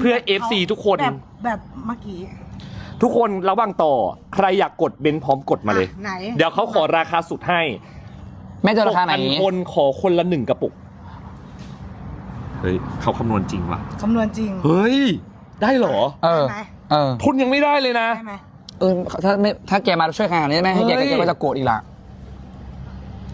เพื่อ FC ทุกคน แบบแบบเมื่อกี้ทุกคนระหว่างต่อ ใครอยากกดเบนพร้อมกดมาเลย อะไหนเดี๋ยวเขาขอราคาสุดให้แม่จะราคาไหน 6,000คนขอคนละหนึ่งกระปุก เฮ้ยเขาคำนวณจริงว่ะ คำนวณจริงเฮ้ย ได้เหรอ เออ ได้ไหมเออ ทุนยังไม่ได้เลยนะ ได้ไหมเออ ถ้าไม่ถ้าแกมาช่วยขนาดนี้แม่ให้แกเฮ้ย แกก็จะโกรธอีกละ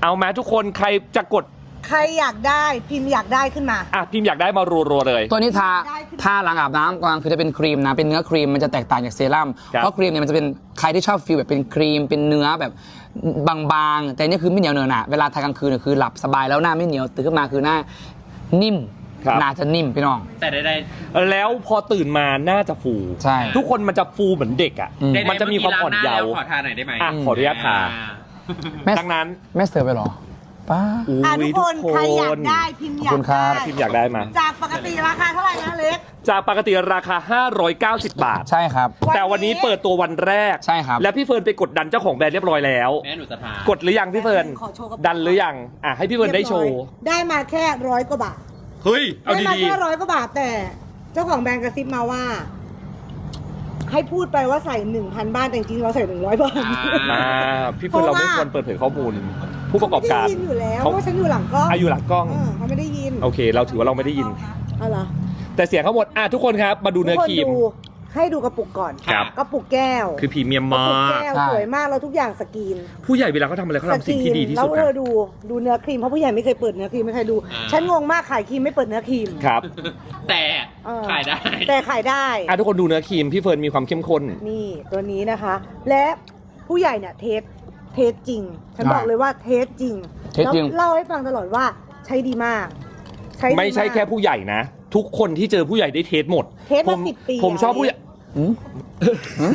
เอาไหมทุกคนใครจะกด ใครอยากได้พิมพ์อยากได้ขึ้นมา อะพิมพ์อยากได้มารัวๆเลย ตัวนี้ทาได้ขึ้นทาหลังอาบน้ำกลางคือจะเป็นครีมนะเป็นเนื้อครีมมันจะแตกต่างจากเซรั่มครับ เพราะครีมเนี่ยมันจะเป็นใครที่ชอบฟิลแบบเป็นครีมเป็นเนื้อแบบบางๆ แต่นี่คือไม่เหนียวเนอะหนะเวลาทากลางคืนเนี่ยคือหลับสบายแล้วหน้าไม่เหนียวตื่นขึ้นมาคือหน้านิ่มครับ หน้าจะนิ่มพี่น้อง แต่ใด แล้วพอตื่นมาน่าจะฟู ใช่ ทุกคนมันจะฟูเหมือนเด็กอะ อืมๆใดๆมันจะมีความอ่อนเยาว์ขอทานหน่อยได้ไหมอะขออนุญาตทาแม่ดังนั้น แม่เสิร์ฟไปเหรอ ป้า อะอุ๊ทุยกคนใครอยากได้พิมพ์อยาขอบคุกณครับได้พิมพ์อยากได้มา จากปกติราคาเท่าไหร่นะเล็ก จากปกติราคา 590 บาท ใช่ครับ วันนี้ แต่วันนี้เปิดตัววันแรก ใช่ครับ และพี่เฟิร์นไปกดดันเจ้าของแบรนด์เรียบร้อยแล้ว แม่หนูจะทานกดหรือยังพี่เฟิร์น ขอโชว์กระเป๋า ดันหรือยัง อะให้พี่เฟิร์นได้โชว์เรียบร้อยได้มาแค่ร้อยกว่าบาท เฮ้ย เอาได้มาดีแค่ร้อยกว่าบาทแต่ เจ้าของแบรนด์กระซิบมาว่า ให้พูดไปว่าใส่หนึ่งพันบ้านแต่จริงๆเราใส่หนึ่งร้อยบาท ๆ มาพี่เฟิร์นเราไม่ควรเปิดเผยข้อมูล ผู้ประกอบการไม่ได้ยินอยู่แล้วเพเขา ราะว่าฉันอยู่หลังกล้องอายุหลังกล้อง เออเขาไม่ได้ยินโอเค เราถือว่าเราไม่ได้ยิน เอาเหรอแต่เสียงเขาหมดอะทุกคนครับ มาดูเนื้อครีมทุกนดูให้ดูกระปุกก่อนครับ กระปุกแก้วคือพรีเมียมกระมาปุกกแก้วใช่ สวยมากแล้วทุกอย่างสกรีนผู้ใหญ่เวลาเขาทำอะไรเขาสทำสิ่งที่ดีที่แล้วสุดเธอนะดูดูเนื้อครีมเพราะผู้ใหญ่ไม่เคยเปิดเนื้อครีมไม่เคยดู อ่า ฉันงงมากขายครีมไม่เปิดเนื้อครีม ครับแต่เออ ขายได้ แต่ขายได้ อะทุกคนดูเนื้อครีมพี่เฟิร์นมีความเข้มข้น นี่ตัวนี้นะคะ และผู้ใหญ่เนี่ยเทสเทสจริง ฉันอ่าบอกเลยว่าเทสจริงเทสจริง แล้วเล่าให้ฟังตลอดว่าใช้ดีมาก ใช้ดีไม่ใช่ากแค่ผู้ใหญ่นะ ทุกคนที่เจอผู้ใหญ่ได้เทสหมดเทสมาผมสิบปีผมชอบผู้ใหญ่อืมอืม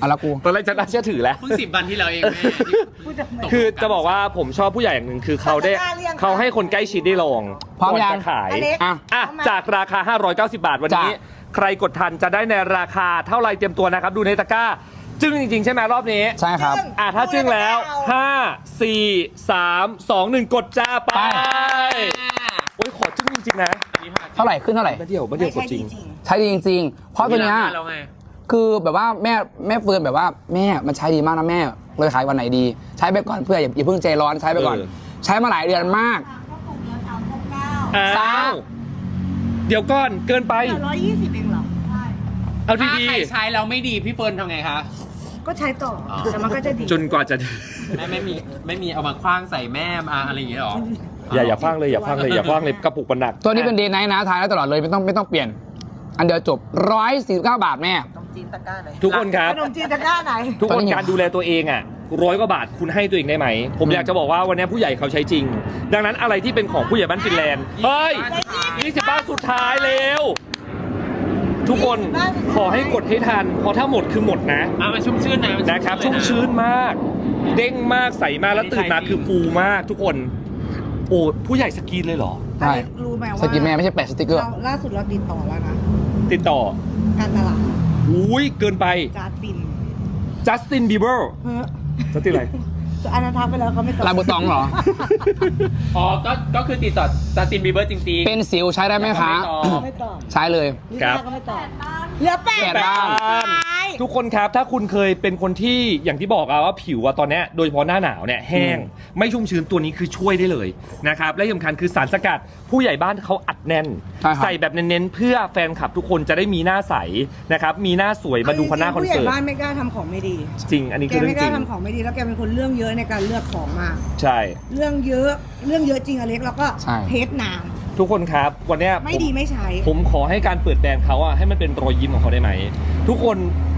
เอาละกู ตอนแรกฉันน่าเชื่อถือแล้ว เพิ่งสิบวันที่เราเองแม่ที่พูดทำไม คือจะบอกว่าผมชอบผู้ใหญ่อย่างหนึ่งคือเขาได้เขาจะกล้าเรียก เขาให้คนใกล้ชิดได้ลองพร้อมก่อนยังจะขาย อเล็กอะ อะ เอามาจากราคา 590 บาทวันนี้ จ้ะ ใครกดทันจะได้ในราคาเท่าไรเตรียมตัวนะครับ ดูในตะกร้า จึ้งจริง ๆ ใช่ไหมรอบนี้ ใช่ครับ อะถ้าจึ้งแล้ว 5 4 3 2 1 กดจ้าไปไป โอ้ยขอจึ้งจริง ๆ นะเท่าไหร่ขึ้นเท่าไหร่ มาเดียวมาเดียวกดจริง ใช้ดีจริง ๆ เพราะตัวเนี้ยแล้วไงคือแบบว่าแม่แม่เฟิร์นแบบว่าแม่มันใช้ดีมากนะแม่เราจะขายวันไหนดี ใช้ไปก่อนเพื่ออย่าอย่าเพิ่งใจร้อนใช้ไปก่อน เออ ใช้มาหลายเดือนมากอ้าสาววเดี๋ยวก่อนเกินไปร้อยยี่สิบเองเหรอ เอาถ้าดีใครใช้แล้วไม่ดีพี่เฟิร์นทำไงคะ ก็ใช้ต่อออแต่มันก็จะดีๆจนกว่าจะแม่ไม่มีไม่มีเอามาคว้างใส่แม่มาอะไรอย่างเงี้ยหรออย่าอย่าคว้างเลยอย่าคว้างเลยอย่าคว้างเลยกระปุกมันหนัก ตัวนี้เป็นเดย์ไนท์นะทายได้ตลอดเลยไม่ต้องไม่ต้องเปลี่ยน อันเดียวจบร้อยสี่สิบเก้าบาทแม่ทุกคนครับ ขนมจีนตะกร้าไหน ทุกตอคนนนี้การดูแลตัวเองอะร้อยกว่าบาทคุณให้ตัวเองได้ไหม ผมอยากจะบอกว่าวันนี้ผู้ใหญ่เขาใช้จริง ดังนั้นอะไรที่เป็นของผู้ใหญ่บ้านฟินแลนด์เฮ้ย20บ้านสุดท้ายเร็ว ทุกคนขอให้กดให้ทัน เพราะถ้าหมดคือหมดนะอะมันชุ่มชื่นนะมันะครับเลยชุ่มชื้นมมาก เด้งมากใสมากแล้วตื่นมาคือฟูมากทุกคน โอ้ผู้ใหญ่สกรีนเลยเหรอ ใช่อเล็กรู้ไหมว่าสกินแม่ไม่ใช่แปะสติกเกอร์ เราล่าสุดเราติดต่อแล้วนะติดต่อการตลาดอุ้ยเกินไปจาร์ตินจัสตินบีเบอร์เฮ้ยจัสตินอะไร อันนั้นทักไปแล้วเขาไม่ตอบลาบูตองเหรอ อ๋อก็ก็คือติดต่อสตินบีเบอร์จริงๆเป็นสิวใช้ได้ไหมคะ ไม่ตอบ ใช้เลย ลิครัซ่าบก็ไม่ตอบเหลือแปดแปดบ้านท้าย ทุกคนครับถ้าคุณเคยเป็นคนที่อย่างที่บอกอะว่าผิวอะตอนเนี้ยโดยเฉพาะหน้าหนาวเนี่ยแห้งไม่ชุ่มชื้นตัวนี้คือช่วยได้เลยนะครับและที่สำคัญคือสารสกัดผู้ใหญ่บ้านเขาอัดแน่น ใช่ครับ ใส่แบบเน้นๆเพื่อแฟนคลับทุกคนจะได้มีหน้าใสนะครับมีหน้าสวยมาดูคอนหน้าคอนผู้ใหญ่เสิร์ตบ้านไม่กล้าทำของไม่ดี จริง อันนี้แกคือเรื่ไม่องกจริล้างทำของไม่ดีแล้วแกเป็นคนเรื่องเยอะในการเลือกของมาก ใช่ เรื่องเยอะเรื่องเยอะจริงอเล็กแล้วก็ใช่ เทสนานทุกคนครับวันเนี้ยไม่ผมดีไม่ใช้ ผมขอให้การเปิดแบรนด์เขาอะให้มันเป็นรอยยิ้มของเขาได้ไหม ทุกคน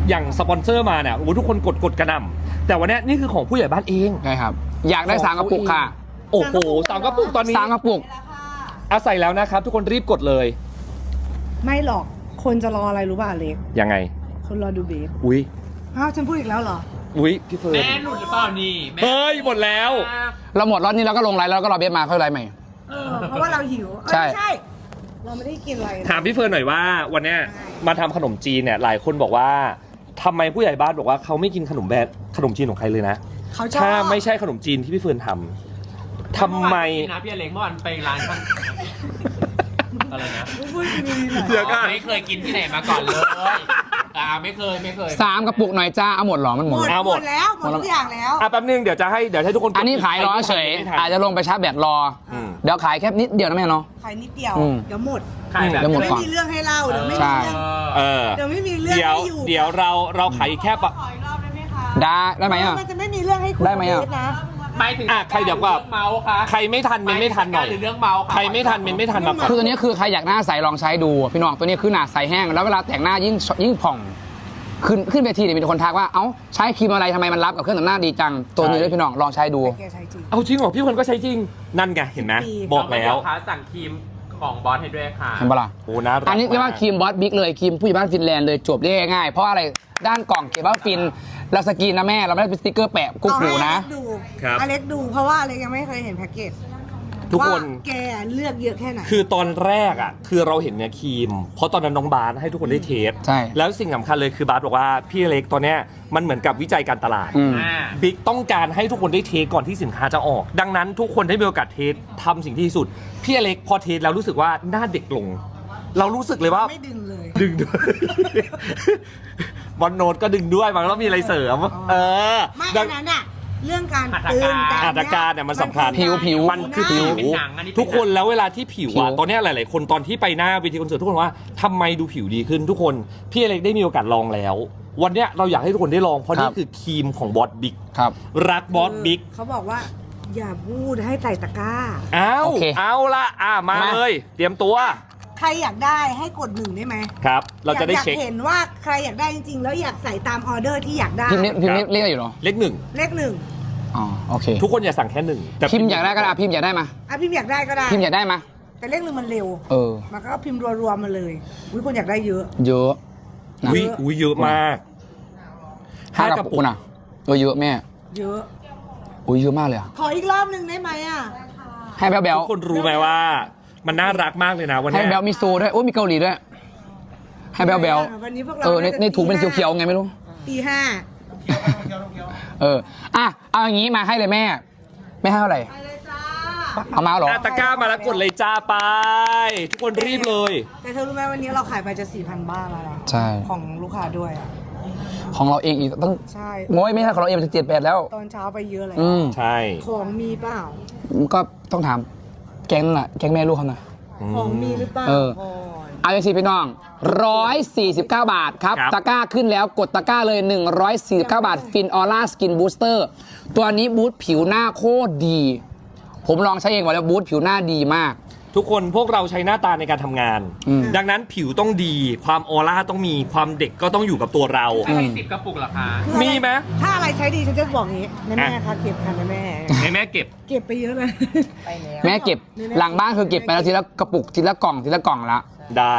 อย่างสปอนเซอร์มาเนี่ยโอ้โหทุกคนกดกดกระหน่ำแต่วันเนี้ยนี่คือของผู้ใหญ่บ้านเอง ใช่ครับ อยากได้สามกระปุกค่ะโอ้โหสามกระปุกตอนนี้สามกระปุก อาศัยแล้วนะครับ ทุกคนรีบกดเลยไม่หรอกคนจะรออะไรรู้ป่ะอเล็ก ยังไง คนรอดูเบสอุ้ยอ้าวฉันพูดอีกแล้วเหรออุ้ยพี่เฟิร์นแม่หลุดหรือเปล่านี่แม่เฮ้ยหมดแล้ว เราหมดรอบนี้เราก็ลงไลน์แล้วก็รอเบสมาค่อยไลน์ใหม่ เออเพราะว่าเราหิวเอ้ยใช่ ไม่ใช่ เราไม่ได้กินอะไรนะ ถามพี่เฟิร์นหน่อยว่าวันเนี้ยมาทำขนมจีนเนี่ยหลายคนบอกว่า ทำไมผู้ใหญ่บ้านบอกว่าเขาไม่กินขนมแบรนด์ขนมจีนของใครเลยนะ เขาชอบถ้าไม่ใช่ขนมจีนที่พี่เฟิร์นทำทำไมนะพี่อเล็กเมื่อวานไปร้านข้างอะไรนะพูดดีๆหน่อยเดี๋ยวก่อน ไม่เคยกินที่ไหนมาก่อนเลยอ่าไม่เคยไม่เคยสามกระปุกหน่อยจ้าเอาหมดเหรอมันหหมมดด เอาหหมมด ดแล้วหมดทุกอย่างแล้ว อะแป๊บนึงเดี๋ยวจะให้เดี๋ยวให้ทุกคนกดอันนี้ขายรอเฉย ไม่ทันอาจจะลงไปชาร์จแบตรอ อืม เดี๋ยวขายแค่นิดเดียวนะแม่เนาะ ขายนิดเดียวอืม เดี๋ยวหมดขายแบบ เดี๋ยวหมดไม่ก่อน มีเรื่องให้เล่าเดี๋ยวไม่ใช่มีเรื่องเออ เดี๋ยวไม่มีเรื่องเดี๋ยวให้อยู่เดี๋ยวเราเราขายแค่ปะ ขออีกรอบได้ไหมคะได้ได้ไหมอะ มันจะไม่มีเรื่องให้คุยได้ไหมอะเนะ ไปถึงอะใครเดี๋ยวก่อนเรื่องเมาส์คะใครไม่ทันเมนไม่ทันหน่อย หรือเรื่องเมาส์ะ ใครไม่ทันเมนไม่ทันมาก่อน คือตัวนี้คือใครอยากหน้าใสลองใช้ดู พี่น้องตัวนี้คือหนาใสแห้ง แล้วเวลาแต่งหน้ายิ่งยิ่งผ่อง ขึ้นขึ้นเวทีเนี่ยมีคนทักว่าเอ้าใช้ครีมอะไรทำไมมันรับกับเครื่องแต่งหน้าดีจังตัวนี้ด้วยพี่น้องลองใช้ดู แกใช้จริง เอาจริงเหรอพี่คนก็ใช้จริงนั่นไงเห็นไหมดีบอกแล้วเดี๋ยคะสั่งครีมของบอสให้ด้วยค่ะ เห็นปะล่ะ โอ้น่ารักอันนี้เรียกว่าครีมบอสบิ๊กเลยครีมผู้ใหญ่บ้านฟินแลนด์เลยจบได้ง่ายๆเพราะอะไรด้านกล่องเขียนว่าฟินเราสกรีนนะแม่เราไม่ได้เป็นสติ๊กเกอร์แปะกุ๊กหูนะ เอาให้อเล็กดูครับ อเล็กดูเพราะว่าอเล็กยังไม่เคยเห็นแพ็กเกจ ทุกคน ว่าแกเลือกเยอะแค่ไหน คือตอนแรกอะ คือเราเห็นเนี่ยครีม เพราะตอนนั้นน้องบาสให้ทุกคนได้เทสใช่ แล้วสิ่งสำคัญเลยคือบาสบอกว่าพี่เล็กตอนเนี้ยมันเหมือนกับวิจัยการตลาด อืม อ่า บิ๊กต้องการให้ทุกคนได้เทสก่อนที่สินค้าจะออก ดังนั้นทุกคนได้มีโอกาสเทสทำสิ่งที่ดีสุด พี่อเล็กพอเทสแล้วรู้สึกว่าหน้าเด็กลง เรารู้สึกเลยว่า ไม่ดึงเลย ดึงด้วย บอลโนดก็ดึงด้วยมันต้องมีอะไรเสริม เออไม่ดัอัง นนั้นอะ เรื่องการหัตถตึงการแต่หัตถการเนี่ยมันสำคัญ ผิวผิว มันคือผิวเป็นหนังอันนี้เป็นหนัง ทุกคนแล้วเวลาที่ผิวผิอะว ตอนเนี้ยหลาย ๆ คนตอนที่ไปหน้าเวทีคอนเสิร์ตทุกคนว่าทำไมดูผิวดีขึ้นทุกคนพี่อเล็กได้มีโอกาสลองแล้ว วันเนี้ยเราอยากให้ทุกคนได้ลองเพราะนี่คือครีมของบอสบิ๊กครับ รักบอสบิ๊กเขาบอกว่า อย่าพูดให้ใส่ตะกร้าเอาโอเคเอาละอะมามา เลย เตรียมตัวใค รอยากได้ให้กดหนึ่งได้ไหมครับ เราจะได้อยากเช็คเห็นว่าใครอยากได้จริงๆ แล้วอยากใส่ตามออเดอร์ที่อยากได้ พิมพ์นี้พิมพ์นี้เรียกอะไรอยู่เหรอ เลขหนึ่งเลขหนึ่งอ๋อ โอเค ทุกคนอย่าสั่งแค่หนึ่งแต่พิมพ์อยากได้ก็ได้อะพิมพ์อยากได้มา อะพิมพ์อยากได้ก็ได้ พิมพ์อยากได้มา แต่เลขหนึ่งมันเร็ว เออ มันก็พิมพ์รัวๆมาเลยอุ้ยคนอยากได้เยอะ เยอะนะอุ้ยอุ้ยเยอะมากห้ากระปุกนะเออเยอะแม่ เยอะ อุ้ยเยอะมากเลยอะขออีกรอบหนึ่งได้ไหมอะ ให้แบลแบลทุกคนรู้ไหมว่า มันน่ารักมากเลยนะวันให้เนี้ย แบลมีโซด้วยโอ้ยมีเกาหลีด้วยให้แบลแบลวันนี้พวกเราเออในาจะในถุงเป็นตีห้าเขียวๆไงไม่รู้ ตีห้าเออ อะ เอาอย่างนี้มาให้เลยแม่ แม่ให้เท่าไหร่ไปเลยจ้าเอามาเหรออะตะกร้ามาแล้วกดเลยจ้าไป ทุกคนรีบเลย แต่เธอรู้ไหมวันนี้เราขายไปจะสี่พันบ้าทแล้วนะใช่ ของลูกค้าด้วยอะของเราเองอีกต้องใช่ โง่ยไม่ใช่ของเราเองมันจะเจ็ดแปดแล้ว ตอนเช้าไปเยอะเลยอืม ใช่ ของมีเปล่า ก็ต้องถาม แก๊งนั่นน่ะแก๊งแม่ลูกเขาน่ะ ของมีหรือเปล่าเออก่อนเอาไปสิพี่น้อง 149 บาทครับ ครับ ตะกร้าขึ้นแล้วกดตะกร้าเลย 149 บาท ฟินออร่าสกินบูสเตอร์ ตัวนี้บูสต์ผิวหน้าโคตรดี ผมลองใช้เองมาแล้วบูสต์ผิวหน้าดีมาก ทุกคนพวกเราใช้หน้าตาในการทำงาน อืม ดังนั้นผิวต้องดี ความออร่าต้องมีความเด็กก็ต้องอยู่กับตัวเรา อะไรสิบกระปุกเหรอคะ คืออะไรมีไหม ถ้าอะไรใช้ดีฉันจะบอกอย่างนี้แม่แม่อะค่ะเก็บค่ะแม่แม่ ให้แม่เก็บ เก็บไปเยอะเลยแม่เก็บหลังบ้านคือเก็บไปแล้วทีละกระปุกทีละกล่องทีละกล่องละได้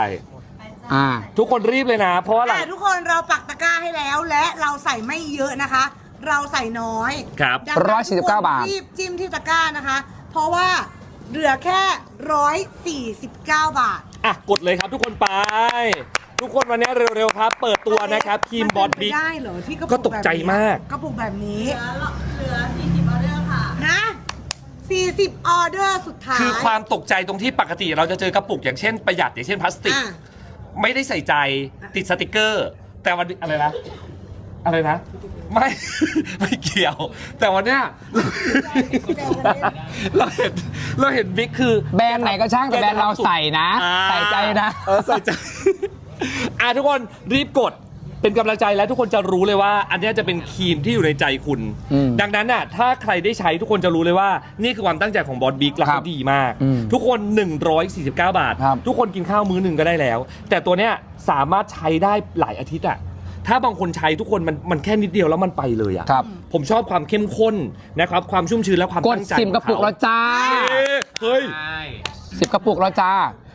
อ่า ทุกคนรีบเลยนะ เพราะว่าหลัง แต่ทุกคนเราปักตะกร้าให้แล้วและเราใส่ไม่เยอะนะคะ เราใส่น้อยครับ ดังนั้น149ทุกคนบาท รีบจิ้มที่ตะกร้านะคะ เพราะว่า เหลือแค่ 149 บาท อะกดเลยครับทุกคนไป ทุกคนวันนี้เร็วๆครับ เปิดตัวนะครับครีมบอสมันเป็นบิ๊กไปได้เหรอที่กระปุก็ตกใจมาก กระปุกแบบนี้เหลือ40ออเดอร์ค่ะฮะ40 ออเดอร์สุดท้ายคือความตกใจตรงที่ปกติเราจะเจอกระปุกอย่างเช่นประหยัดอย่างเช่นพลาสติก อะ ไม่ได้ใส่ใจติดสติกเกอร์ แต่วันนี้อะไรนะ อะไรนะ ไม่ ไม่เกี่ยว แต่วันเนี้ยเราเห็นเราเห็นบิ๊กคือแบรนด์ไหนก็ช่างแต่แบรนด์เราใส่นะ อ่าใส่ใจนะ เออใส่ใจอะทุกคนรีบกดเป็นกำลังใจแล้วทุกคนจะรู้เลยว่า อันเนี้ยจะเป็นครีมที่อยู่ในใจคุณ อืมดังนั้นน่ะถ้าใครได้ใช้ทุกคนจะรู้เลยว่า นี่คือความตั้งใจของบอสบิ๊กแล้วครัเขาบดีมาก อืมทุกคน 149 บาท ครับ ทุกคนกินข้าวมื้อหนึ่งก็ได้แล้ว แต่ตัวเนี้ยสามารถใช้ได้หลายอาทิตย์อะ ถ้าบางคนใช้ทุกคนมันมันแค่นิดเดียวแล้วมันไปเลยอะครับผมชอบความเข้มข้นนะครับความชุ่มชื้นและความกดตั้งใจสิบกระปุกของแล้วจ้าเขาเฮ้ยใช่สิบกระปุกแล้วจ้า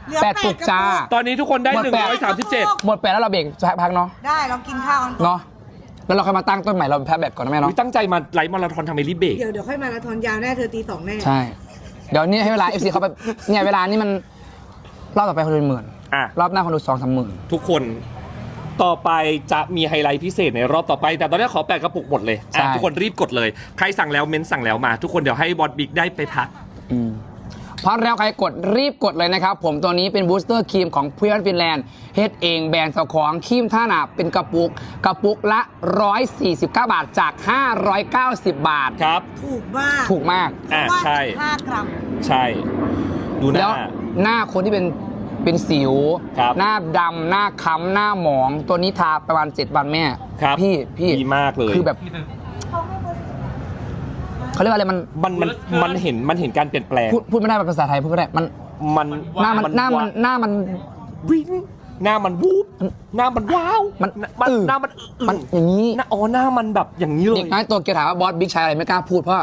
เหลือแปดแปดปุกจ้ากระปุกตอนนี้ทุกคนได้ หมดแปด 137หมดไปแล้วเราเบรกพักเนาะได้เรากินข้าวกันก่อนเนาะแล้วเราค่อยมาตั้งต้นใหม่เราแพ้แบบก่อนนะแม่เนาะอุ๊ยตั้งใจมาไลฟ์มาราธอนทำไมรีบเบรกเดี๋ยวเดี๋ยวค่อยมาราธอนยาวแน่เธอตีสองแน่ใช่ เดี๋ยวนี้ให้เวลา FC เขาไปเนี่ยเวลานี่มันรอบต่อไปคนดูเป็นหมื่นอะรอบหน้าคนดูสองสามหมื่นทุกคน ต่อไปจะมีไฮไลท์พิเศษในรอบต่อไป แต่ตอนนี้ขอแปดกระปุกหมดเลยอะใช่ ทุกคนรีบกดเลย ใครสั่งแล้วเม้นสั่งแล้วมา ทุกคนเดี๋ยวให้บอสบิ๊กได้ไปพัก อืมเพราะแล้วใครกดรีบกดเลยนะครับ ผมตัวนี้เป็นบูสเตอร์ครีมของเพื่อนฟินแลนด์เฮ็ดเองแบรนด์เจ้าของครีมท่าหนาเป็นกระปุก กระปุกละ 149 บาทจาก 590 บาท ครับ ถูกมากถูกมาก อ่าเพราะว่าใช่ 15กรัม ใช่ ดูหแล้น้าวหน้าคนที่เป็น เป็นสิว ครับ หน้าดำหน้าค้ำหน้าหมอง ตัวนี้ทาประมาณ 7 วันแม่ครับพี่พี่ดีมากเลย คือแบบเขาเรียกว่าอะไรมันมันมันมันเห็นมันเห็นการเปลี่ยนแปลง พูดพูดไม่ได้เป็นภาษาไทยพูดไม่ได้มันมันหน้ามันหน้ามันหน้ามัน วิ่งหน้ามันวูบหน้ามันว้าวมันมันอึหน้ามันอึมันอย่างนี้ หน้าอ๋อหน้ามันแบบอย่างนี้เลเด็ย กน้อยตัวเกียวถามว่าบอสบิ๊กใช้อะไรไม่กล้าพูดเพราะ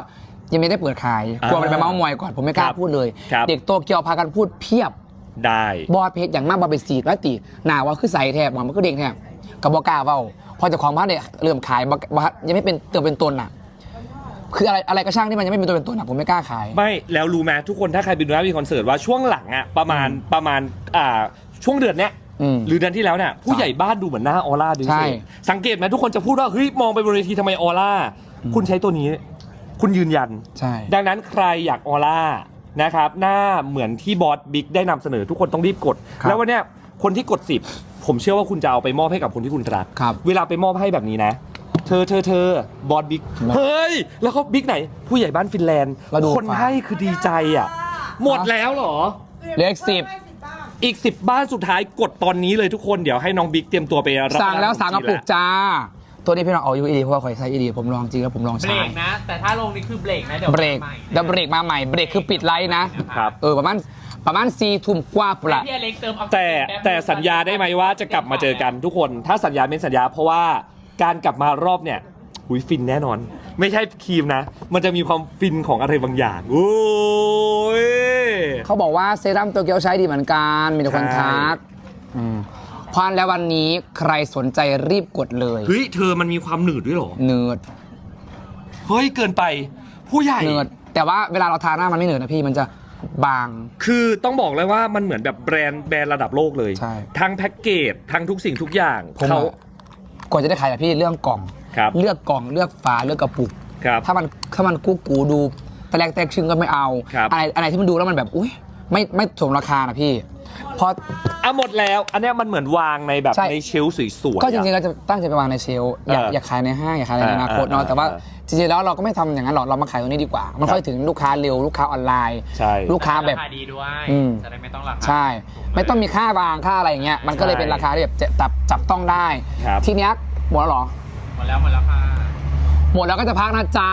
ยังไม่ได้เปิดขายกลัวมันไปเมาส์มอยก่อนผมไม่กล้าครับพูดเลย ครับ เด็กโตเกียวพากันพูดเพียบ ได้บอสเพจอย่างมากบอสไปสีดไว้ตีหนาว่าคือใส่แทบมันก็เด็กแทบกับบอกล้าเว้าพอเจะของบ้านเนี่ยเริ่มขายบ่บ่ยังไม่เป็นตัวเป็นตนอะคืออะไรอะไรก็ช่างที่มันยังไม่เป็นตัวเป็นตนอะผมไม่กล้าขาย ไม่แล้วรู้ไหมทุกคนถ้าใครไปดูหน้าวีคอนเสิร์ตว่าช่วงหลังอะประมาณประมาณอ่าช่วงเดือนเนี้ยอืมหรือเดือนที่แล้วเนี่ยผู้ใหญ่บ้านดูเหมือนหน้าออร่าดูใช่สิสังเกตไหมทุกคนจะพูดว่าเฮ้ยมองไปบนเวทีทำไมออร่าคุณใช้ตัวนี้ คุณยืนยันใช่ดังนั้นใครอยากออร่า นะครับหน้าเหมือนที่บอสบิ๊กได้นำเสนอทุกคนต้องรีบกด ครับแล้ววันเนี้ยคนที่กด 10 ผมเชื่อว่าคุณจะเอาไปมอบให้กับคนที่คุณรัก ครับเวลาไปมอบให้แบบนี้นะ เธอเธอเธอบอสบิ๊กครับเฮ้ย แล้วเขาบิ๊กไหน ผู้ใหญ่บ้านฟินแลนด์ เราดูคนฝาให้คือดีใจอะ หมดแล้วเหรอ เลขสิบ อีก 10 บ้านสุดท้ายกดตอนนี้เลยทุกคนเดี๋ยวให้น้องบิ๊กเตรียมตัวไปรับสั่งแล้วประทานสั่งกระปุกขนมจีนจ้า ตัวนี้พี่น้องเอาอยู่ดีเพราะว่าคอยใช้อีดีผมลองจริงแล้วผมลองเบรใช้ กนะ แต่ถ้าลงนี่คือเบรกนะ เดี๋ยวเบรกมาใหม่แล้วเบรกมาใหม่เบรกคือปิดไลท์นะ ครับ เออประมาณประมาณสี่ทุ่มกว่าปุนให้ละพี่อเล็กเติมออกซิเจนแต่ป๊บนึงแต่สัญญาได้ไหมว่าจะกลับมาเจอกันทุกคน ถ้าสัญญาเป็นสัญญาเพราะว่าการกลับมารอบเนี่ยหุยฟินแน่นอน ไม่ใช่ครีมนะ มันจะมีความฟินของอะไรบางอย่างโอ้ย เขาบอกว่าเซรั่มตัวเกียวใช้ดีเหมือนกัน มีแต่คนใช่ ทักอืม เพราะฉะนั้นแล้ววันนี้ใครสนใจรีบกดเลยเฮ้ยเธอมันมีความหนืดด้วยเหรอ เนืดเฮ้ยเกินไป ผู้ใหญ่ เนืดแต่ว่าเวลาเราทาหน้ามันไม่เนืดนะพี่มันจะบาง คือต้องบอกเลยว่ามันเหมือนแบบแบรนด์แบรนด์ระดับโลกเลย ใช่ ทั้งแพ็กเกจทั้งทุกสิ่งทุกอย่างผมเขาอะกว่าจะได้ขายอะพี่เรื่องกล่อง ครับเลือกกล่องเลือกฝาเลือกกระปุก ครับ ถ้ามันถ้ามันกู้กูดูแต่แรกแตกชึงก็ไม่เอา ครับ อะไรอะไรที่มันดูแล้วมันแบบอุ้ย ไม่ไม่สมราคานะพี่เพราะอะหมดแล้ว อันเนี้ยมันเหมือนวางในแบบใช่ ในเชลฟ์สวยๆก็จริงๆอะ เราจะตั้งใจไปวางในเชลฟ์อยากเอออยากขายในห้างอยากขายในเอออนาคตเนาะเออแต่ว่าเออจริงๆแล้วเราก็ไม่ทำอย่างนั้นหรอกเรามาขายตรงนี้ดีกว่า มันค่อยถึงลูกค้าเร็วลูกค้าออนไลน์ ใช่ ลูกค้าแบบรคาดีด้วยอืม จะได้ไม่ต้องราคาใช่ สูงเลยไม่ต้องมีค่าวางค่าอะไรอย่างเงี้ยมันก็เลยใช่เป็นราคาที่แบบจะจับจับต้องได้ ครับ ทีเนี้ยหมดแล้วเหรอหมดแล้วหมดแล้วค่ะหมดแล้วก็จะพักนะจ๊ะ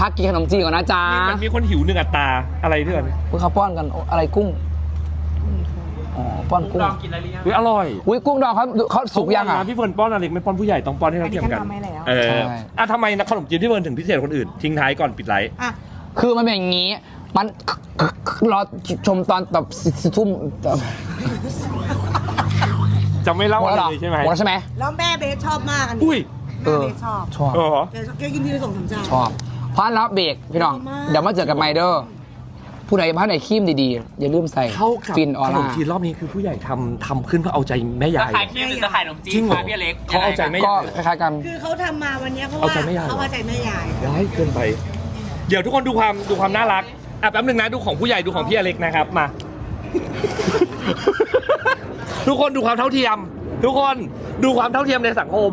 พักกินขนมจีนก่อนนะจ๊ะนี่มันมีคนหิวหนึ่งอัตราอะไรเพื่อนอุ้ยเขาป้อนกันโอ้อะไรกุ้งอ๋อป้อนกุ้งลองกินอะไรหรือยังอุ้ยอร่อยอุ้ยกุ้งดองเขาเขาสุกยังอะนะพี่เฟิร์นป้อนอะไรไม่ป้อนผู้ใหญ่ต้องป้อนให้เราเทียมกันอันนี้ก็ทำให้แล้ว เออใช่ อะทำไมนะขนมจีนพี่เฟิร์นถึงพิเศษกว่าคนอื่นทิ้งท้ายก่อนปิดไลฟ์อะคือมันเป็นอย่างนี้ มันรอชมตอนแบบสิทุ่มจะไม่เล่าหมดอะแล้วไรเหรอเลยใช่ไหมหมดแล้วใช่ไหมแล้วแม่เบสชอบมากอันนี้อุ้ย แม่เบสชอบชอบเออแต่แกกินทีละสองสามจานชอบ เพราะแล้วเบรกพี่น้องชอบมากเดี๋ยวมาเจอกันไมเดอร์ผู้ใดบ้านไหนครีมดีๆ อย่าลืมใส่เข้ากับฟินออขนร่ามจีนรอบนี้คือผู้ใหญ่ทำทำขึ้นเพื่อเอาใจแม่ยาจะยขายครีมหรือจะขายขนมจีนจริงเหรอคะพี่อเล็กเขาเอาใจไม่ก็คล้ายๆกัน คือเขาทำมาวันเนี้ยเพราะเอาว่าใจแม่ยายเขาเอาใจแม่ยาย ร้ายเกินไป เดี๋ยวทุกคนดูความดูความน่ารักอะแป๊บนึงนะดูของผู้ใหญ่ดูของพี่อเล็กนะครับมา ทุกคนดูความเท่าเทียม ทุกคนดูความเท่าเทียมในสังคม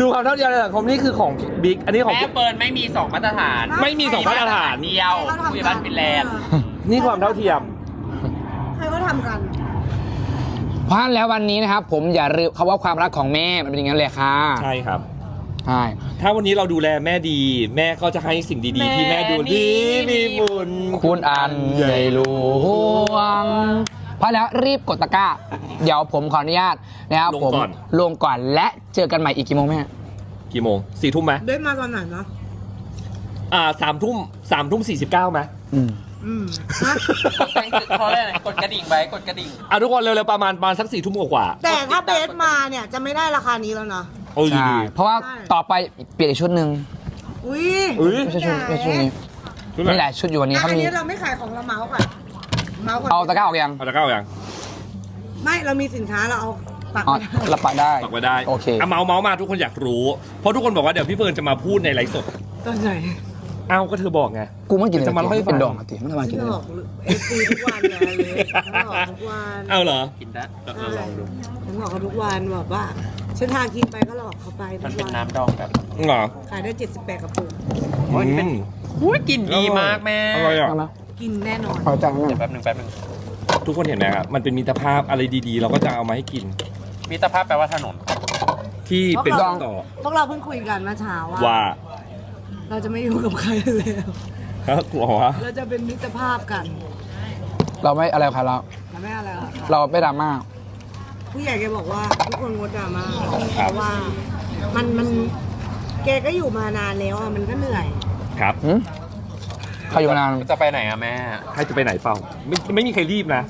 ดูความเท่าเทียมในสังคมนี่คือของบิ๊กอันนี้ของ แม่เปิร์นไม่มีสองมาตรฐานไม่มีสองมาตรฐาน เดียวผู้ใหญ่บ้านฟินแลนด์นี่ความเท่าเทียม ใครก็ทำกัน เพราะฉะนั้นแล้ววันนี้นะครับ ผมอย่าลืมคำว่าความรักของแม่มันเป็นอย่างนั้นเลยค่ะใช่ครับ ใช่ ถ้าวันนี้เราดูแลแม่ดี แม่ก็จะให้สิ่งดีๆ ที่แม่ดูดีมีบุญคุณอันใหญ่หลวงเพ ราะแล้วรีบกดตะกร้า เดี๋ยวผมขออนุญาตนะครับลงผมก่อน ลงก่อนและเจอกันใหม่อีกกี่โมงแม่กี่โมงสี่ทุ่มไหมเบสมาตอนไหนเนาะอ่าสามทุ่มสามทุ่มสี่สิบเก้าไหมอืม อืมฮะแจ้งเขาเรียกอะไรกดกระดิ่งไว้กดกระดิ่ง อะทุกคนเร็วๆประมาณประมาณสักสี่ทุ่มกว่าแต่ถ้าเบสมาเนี่ยจะไม่ได้ราคานี้แล้วนะ ๆโอ้ยใช่ดีเพราะว่าใช่ต่อไปเปลี่ยนอีกชุดหนึ่งอุ้ยอุ้ยไม่ใช่ชุดไม่ใช่ชุดนี้ ชุดไหนนี่แหละชุดอยู่วันนี้อะเขาอันมี นี้เราไม่ขายของเราเมาส์ก่อน เมาส์ก่อนเอาตะกร้าออกยังเอาตะกร้ายังไม่เรามีสินค้าเราเอาปักอ๋อไว้ได้รับปากได้ปักไว้ได้โอเคอะเมาส์เมาส์มาทุกคนอยากรู้ เพราะทุกคนบอกว่าเดี๋ยวพี่เฟิร์นจะมาพูดในไลฟ์สด ตอนไหนเอ้าก็เธอบอกไง กูไม่กินจะมาเล่าให้ฟัง เป็นดองอะติมันทำไมกินฉันได้ออกเอฟซีทุกวันนะเลยฉันออกทุกวันเอาเหรอกินได้เออเออลองดูฉันบอกเขาทุกวันบอกว่าฉันทากินไปก็หลอกเขาไปมันทุเป็กนวันน้ำดองแบบเหรอขายได้ 78กระปุกอืมอุ้ยกลิ่นดีมากแม่อร่อยอะ เอาไหม กินแน่นอน ขอจานหนึงเดี๋ยวแป๊บหนึงแป๊บหนึงทุกคนเห็นไหมครับมันเป็นมิตรภาพอะไรดีๆ เราก็จะเอามาให้กินมิตรภาพแปลว่าถนน ที่เป็นต้นต่อพวกเราเพิ่งคุยกันเมื่อเช้าว่า ว่าเราจะไม่อยู่กับใครแล้วฮะกลัววะเราจะเป็นมิตรภาพกันเราไม่อะไรกับใครแล้วเราไม่อะไรหรอกค่ะเราไม่ดราม่า ผู้ใหญ่แกบอกว่าทุกคนงดดราม่าเพราะว่า มันมันแกก็อยู่มานานแล้วอะมันก็เหนื่อย ครับ หืม ใครอยู่มานาน จะไปไหนอะแม่ ใครจะไปไหนเปล่าไม่ไม่มีใครรีบนะ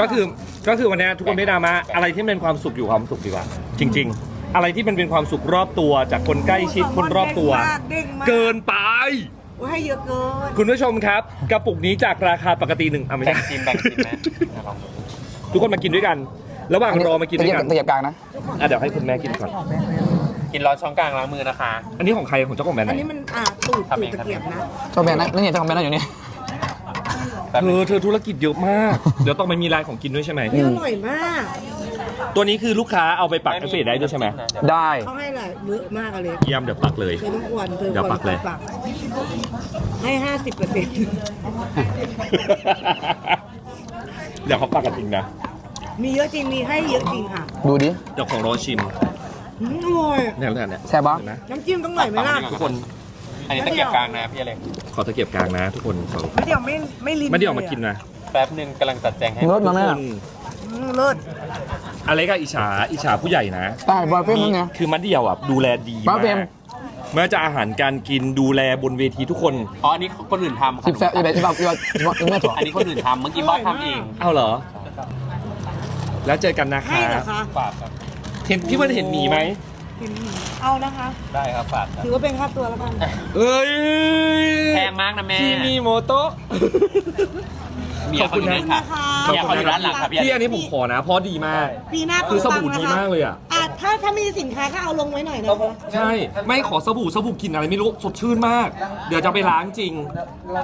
ก็คือก็คือวันนี้ทุกคนไม่ดราม่าอะไรที่มันเป็นความสุขอยู่ความสุขดีกว่า จริง ๆ อะไรที่มันเป็นความสุขรอบตัว จากคนใกล้ชิดคนรอบตัว เด้งมากเกินไป โอ้ยให้เยอะเกิน คุณผู้ชมครับ กระปุกนี้จากราคาปกติหนึ่งอะไม่แบ่ใช่งชิมแบ่งชิมแม่ลองดูทุกคนมากินด้วยกัน ระหว่างรอมากินด้วยกันตะเกียบกลางนะอะเดี๋ยวให้คุณแม่กินก่อนกิ นร้อนช้อนกลางล้างมือนะคะ อันนี้ของใครของเจ้าของแบรนด์อันไหนนี้มันอ่าตูดทำตูเอดงตะเกียบนะเจ้าแบรนด์นะนี่ไงเจ้าของแบรนด์นั่นอยู่นี่ แป๊บเธหนึงอเธอธุรกิจเยอะมาก เดี๋ยวต้องไปมีไลน์ของกินด้วยใช่ไหม นี่อร่อยมากตัวนี้คือลูกค้าเอาไปปักแอฟเฟซได้ด้วยใช่ไหมได้ เขาให้หลายเยอะมากอะเลยเยี่ยมเดี๋ยวปักเลย เธอต้องควรเธอเดี๋ยวควรปักเลย ปักให้ห้าสิบเปอร์เซ็นต์เดี๋ยวเขาปักกันจริงนะ มีเยอะจริงมีให้เยอะจริงค่ะ ดูดิ เดี๋ยวของรอชิม อืมอร่อยเนี่ยแล้วเนี่ยแซ่บปะ เห็นไหมน้ำจิ้มต้องหน่อยไหมล่ะทุกคน อันนี้ตะเกียบกลางนะพี่อเล็กขอตะเกียบกลางนะ ทุกคนขอไม่เดี๋ยวไม่ไม่ลิ้นไม่ได้ออกมากินนะแป๊บหนึงกำลังจัดแจงให้รสมาแม่ทุกคนอืมเลิศอะไรก็อิจฉาอิจฉาผู้ใหญ่นะ ตายบอยเพิ่มมั้งไง คือมัดเดียวอะดูแลดีป้ามาเฟรมกไม่ว่าจะอาหารการกินดูแลบนเวทีทุกคน อ๋ออันนี้คนอื่นทำสิบแซ่บอีแบบอีแบบอีแบบอีแบบอีแบบถั่วอันนี้คนอื่นทำเมื่อกี้บอสทำเองเอาเหรอ แล้วเจอกันนะให้คะ เหรอคะ ฝากครับ เห็นพี่เพื่อนเห็นหมีไหมเห็นเอานะคะ ได้ครับฝากครับถือว่าเป็นค่าตัวแล้วกันเอ้ยแพงมากนะแม่ที่มีโมโตะเมียเขาอยู่นั่นค่ะขอบคุณนะคะเมียเขาอยู่ด้านหลังครับพี่พี่อันนี้ผมขอนะเพราะดีมาก ปีหน้าคือสบู่ปังๆดีนะคะมากเลยอะอะถ้าถ้ามีสินค้าก็เอาลงไว้หน่อยนะคะ ใช่ ไม่ขอสบู่สบู่กลินอะไรไม่รู้สดชื่นมาก เดี๋ยวจะไปล้างจริง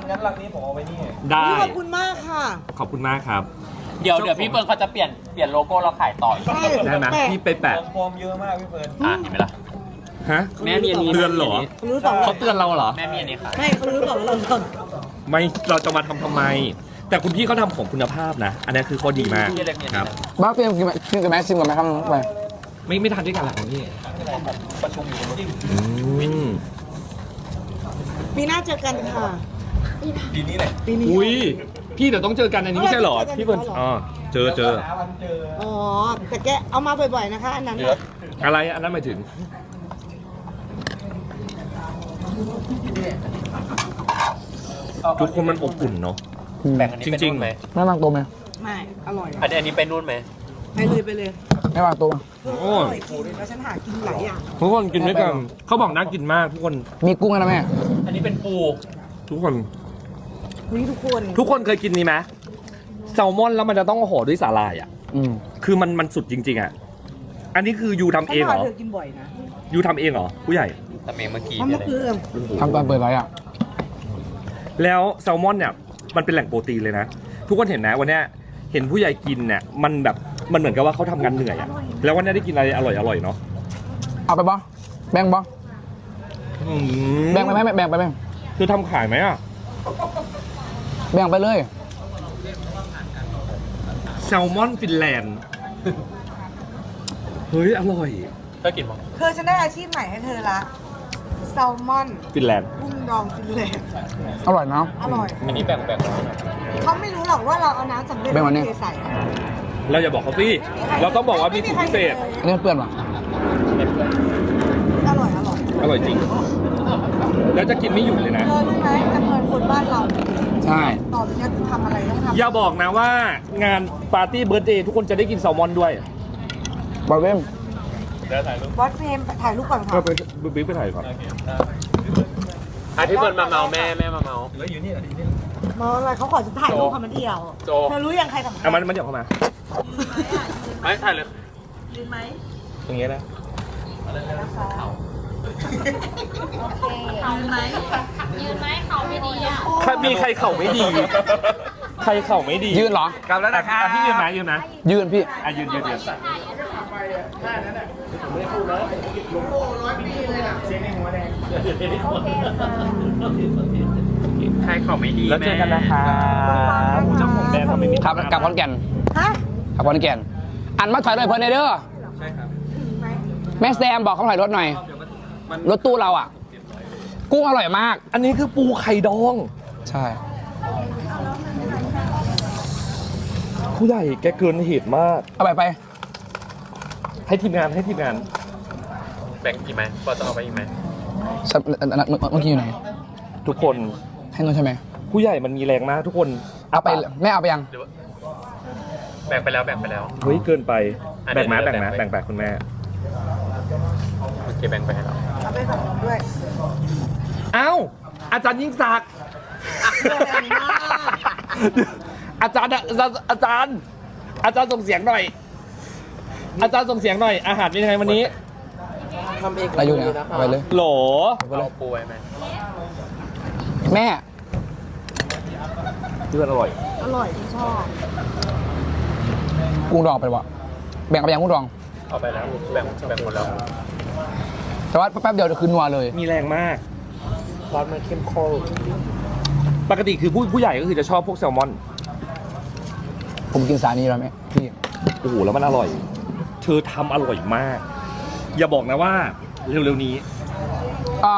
งั้นรังนี้ผมเอาไว้นี่ ได้ ขอบคุณมากค่ะ ขอบคุณมากครับ เดี๋ยวเดี๋ยวพี่เฟิร์นเขาจะเปลี่ยนเปลี่ยนโลโก้เราขายต่ออีกใช่ได้ไหมแต่พี่ไปแปะฟอร์มเยอะมากพี่เฟิร์นอะเห็นไหมล่ะฮะแม่มีอันนี้เตือนเหรอเขารู้ต่อเขาเตือนเราเหรอแม่มีอันนี้ขายไม่เขารู้ต่อว่าเราทไม่เราจะมาทำทำไม แต่คุณพี่เขาทำของคุณภาพนะ อันนี้คือข้อดีมากพี่เล็กมีอันคนี้รับบ้าเฟรมกินไหมกินกับแม่ชิมกับแม่ครับไปไม่ไม่ทานด้วยกันหรอกพี่ประชุมอยู่อืมำปีหน้าเจอกันค่ะปีนี้เลยปีนี้อุ้ย พี่เดี๋ยวต้องเจอกันอันนี้ไม่ใช่เหรอเออพี่เบิร์นเจอกันอ๋อเจอเจอวันเจออ๋อแต่แกเอามาบ่อยๆนะคะอันนั้นเดี๋ยวน่ะอะไรอันนั้นหมายถึง ทุกคนมันอบอุ่นเนาะแบ่งอันนี้ไปจริงๆนู่นไหมแม่วางตัวไหมไม่อร่อยอันนี้อันนี้ไปนู่นไหมไปเลยไปเลยแม่วางตัวมาเออโอ้อยร่อยจริงแล้วฉันหากินหลายอย่างทุกคนกินด้วยกันเขาบอกน่ากินมากทุกคนมีกุ้งนะแม่อันนี้เป็นปูทุกคน นี่ทุกคน ทุกคนเคยกินนี่ไหมแซลมอนแล้วมันจะต้องห่อด้วยสาหร่ายอะ อืมคือมันมันสุดจริง ๆอะ อันนี้คือยูทำฉัเอนงพเหราอเธอกินบ่อยนะยูทำเองเหรอผู้ใหญ่แต่เมงเมื่อกี้เพราะพี่เมื่อะอไรคืนทำตอนเปิดไรอะ แล้วแซลมอนเนี่ยมันเป็นแหล่งโปรตีนเลยนะ ทุกคนเห็นนะวันเนี้ยเห็นผู้ใหญ่กินเนี่ยมันแบบมันเหมือนกับว่าเขาทำงานเหนื่อยอะแล้ววันเนี้ยได้กินอะไรอร่อยอร่อยๆเนาะเอาไปบ่แบ่งบ่อืมแบ่งไปไหมแบ่งไปไหมคือทำขายไหมอะ แบ่งไปเลย แซลมอนฟินแลนด์ เฮ้ย อร่อยเธอกินมั้งเธอฉันได้อาชีพใหม่ให้เธอละแซลมอนฟินแลนด์ กุ้งดองฟินแลนด์อร่อยนะ อร่อย อันนี้แบ่งแบ่งเขาไม่รู้หรอกว่าเราเอาน้ำสำเร็จเป็นวันนี้เทใส่เราอย่าบอกเขาสิเราต้องบอกว่ามีสูตรพิเศษ อันนี้เปื้อนป่ะอร่อยอร่อยอร่อยจริง แล้วจะกินไม่หยุดเลยนะ เธอรู้ไหมจำนวนคนบ้านเรา ใช่ ต่อไปนี้ทำอะไรต้องทำอย่าบอกนะว่างานปาร์ตี้เบิร์ดเดย์ทุกคนจะได้กินแซลมอนด้วยบอยเฟรมเดี๋ยวถ่ายรูปบอสเฟรมถ่ายรูปก่อนเอค่ะอไปบิ๊กไปถ่ายก่อนอะพี่เฟิร์นมาเมาแม่แม่มาเมามองอะไรเขาขอจะถ่ายรูปค่ะมันเดียวโจ เธอรู้ยังใครสำคัญเอามันมันเดี๋ยวเข้ามา ไม่ถ่ายเลยลืมไหมตรงนี้นะ ยืนไหมยืนไหมเขาไม่ดีอะใครมีใครเข่าไม่ดี ใครเข่าไม่ดียืนเหรอ กลับแล้วนะครับพี่ยืนนะยืนนะยืนพี่ อะยืนยืนยืนใครเขาไม่ดีแล้วเจอกันนะครับเจ้าของแบรนด์ทำไม่มีครับกลับขอนแก่นฮะกลับขอนแก่น อันมาถอยรถเพิ่นเด้อใช่ครับ แม่แซมบอกเขาถอยรถหน่อย รถตู้เราอะ กุ้งอร่อยมาก อันนี้คือปูไข่ดอง ใช่ ผู้ใหญ่แกเกินเหตุมาก เอาไปไป ให้ทีมงานให้ทีมงาน แบ่งอีกไหมพอจะเอาไปอีกไหมสับอันนั้นเมื่อเมื่อกี้อยู่ไหน ทุกคนให้นนท์ใช่ไหมผู้ใหญ่มันมีแรงมากทุกคนเอาไปแม่เอาไปยัง หรือว่าแบ่งไปแล้วแบ่งไปแล้ว เฮ้ยเกินไปอันแบ่งไหมเดี๋แบ่ยวงไหมแบ่แบ่งงไป แบ่งคุณแม่โอเค แบ่งไปให้เราเอาไปฝั่งนู้นด้วยเอ้าอาจารย์ยิ่งศักดิ์แรงมากอาจารย์อะอาจารย์อาจารย์อาจารย์ส่งเสียงหน่อย อาจารย์ส่งเสียงหน่อย อาหารเป็นยังไงวันนี้อะไรอยู่เนี่ยเอาไปเลย โหลเราปูไว้ไหมแม่เพื่อนอร่อย อร่อยที่ชอบกุ้งดองไปวะแบ่งเอาไปยังกุ้งดองเอาไปแล้วแบ่งแบ่งหมดแล้ว แต่ว่าแป๊บเดียวเดี๋ยวคืนนัวเลย มีแรงมาก ซอสมันเข้มข้นปกติคือผู้ผู้ใหญ่ก็คือจะชอบพวกแซลมอน ผมกินสานี้แล้วแม่พี่โอ้โห แล้วมันอร่อย เธอทำอร่อยมาก อย่าบอกนะว่าเร็วๆนี้อ่า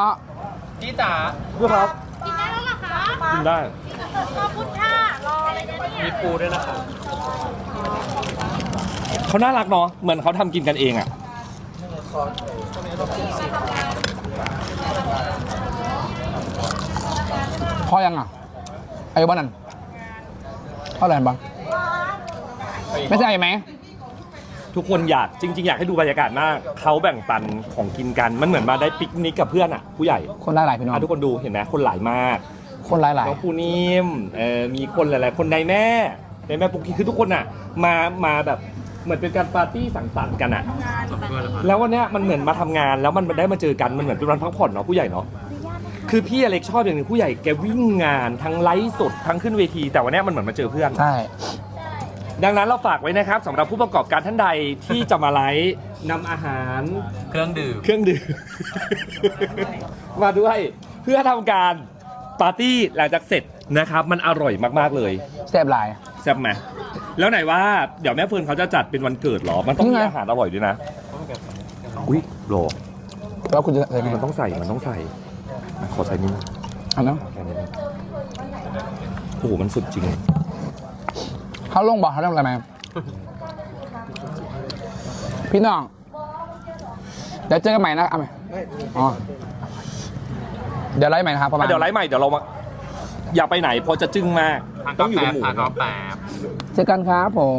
จี้จ๋าเพื่อครับกินได้แล้วเหรอคะกินได้ ขอบคุณค่ะ รอเลยนะเนี่ยมีปูด้วยนะครับเขาน่ารักเนาะ เหมือนเขาทำกินกันเองอะ พ่อยังอะอายุบ้านนั้นพ่ออะไรบ้างไม่ใช่ไหม ทุกคนอยากจริง ๆ อยากให้ดูบรรยากาศมากเขาแบ่งปันของกินกันมันเหมือนมาได้ปิกนิกกับเพื่อนอะ ผู้ใหญ่คนหลายหลายๆพี่น้องอะทุกคนดูเห็นไหมคนหลายมาก คนหลายหลายน้องปูนิ่มเออมีคนหลาย ๆ คนในแม่ในแม่ปุกกี้คือทุกคนอะ มามาแบบ เหมือนเป็นการปาร์ตี้สังสรรค์กันอะแล้ววันเนี้ยมันเหมือนมาทำงานแล้วมันได้มาเจอกันมันเหมือนเป็นวันพักผ่อนเนาะผู้ใหญ่เนาะคือพี่อเล็กชอบอย่างหนึ่งผู้ใหญ่แกวิ่งงานทั้งไลฟ์สดทั้งขึ้นเวที แต่วันเนี้ยมันเหมือนมาเจอเพื่อน ใช่ ดังนั้นเราฝากไว้นะครับสำหรับผู้ประกอบการท่านใดที่จะมาไลฟ์นำอาหาร เครื่องดื่ม เครื่องดื่ม มาด้วยเพื่อทำการปาร์ตี้หลังจากเสร็จนะครับ มันอร่อยมาก ๆ เลยแซ่บหลาย แซ่บไหม แล้วไหนว่าเดี๋ยวแม่เฟิร์นเขาจะจัดเป็นวันเกิดเหรอ มันต้องมีนี่ไงอาหารอร่อยด้วยนะ อุ้ยโหรอแล้วคุณจะใส่ไงมันต้องใส่ มันต้องใส่อะขอใส่นิดนึงอันนั้นแค่นี้นะโอ้โห มันสุดจริง เขาลงบอกเขาทำอะไรไหมพี่น้อง เดี๋ยวเจอกันใหม่นะเอาไหมอ๋อ เดี๋ยวไลฟ์ใหม่นะครับประมาณ เดี๋ยวไลฟ์ใหม่เดี๋ยวเรามา อย่าไปไหนเพราะจะจึ้งมาก ต้องอยู่กับหมูทานคข้ารัวบแป๊บ เจอกันครับผม